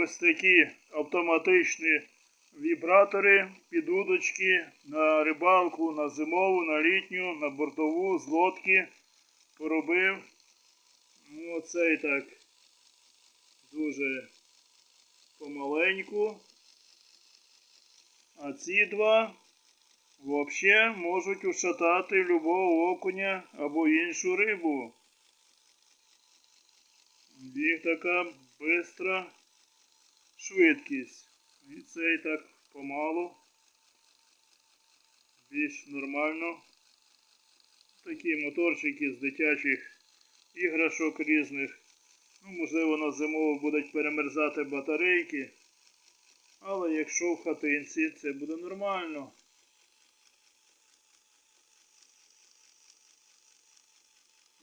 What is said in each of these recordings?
ось такі автоматичні вібратори під удочки на рибалку, на зимову, на літню, на бортову, з лодки поробив. Ну, оцей так дуже помаленьку. А ці два взагалі можуть ушатати любого окуня або іншу рибу. Них така бистра швидкість. І цей так помалу. Більш нормально. Такі моторчики з дитячих іграшок різних. Ну, можливо, на зимову будуть перемерзати батарейки. Але якщо в хатинці, це буде нормально.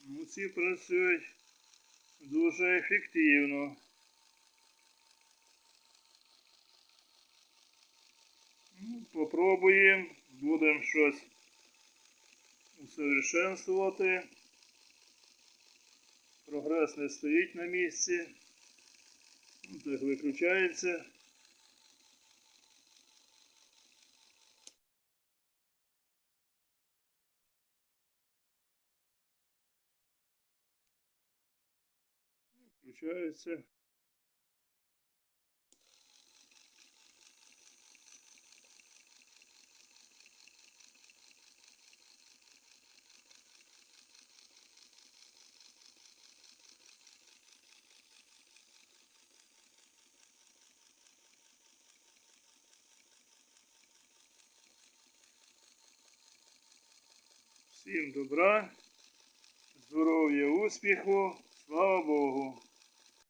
Ну, ці працюють дуже ефективно. Попробуємо, будемо щось усовершенствувати. Прогрес не стоїть на місці. Ну, Так виключається. Включається. Всім добра, здоров'я, успіху, слава Богу.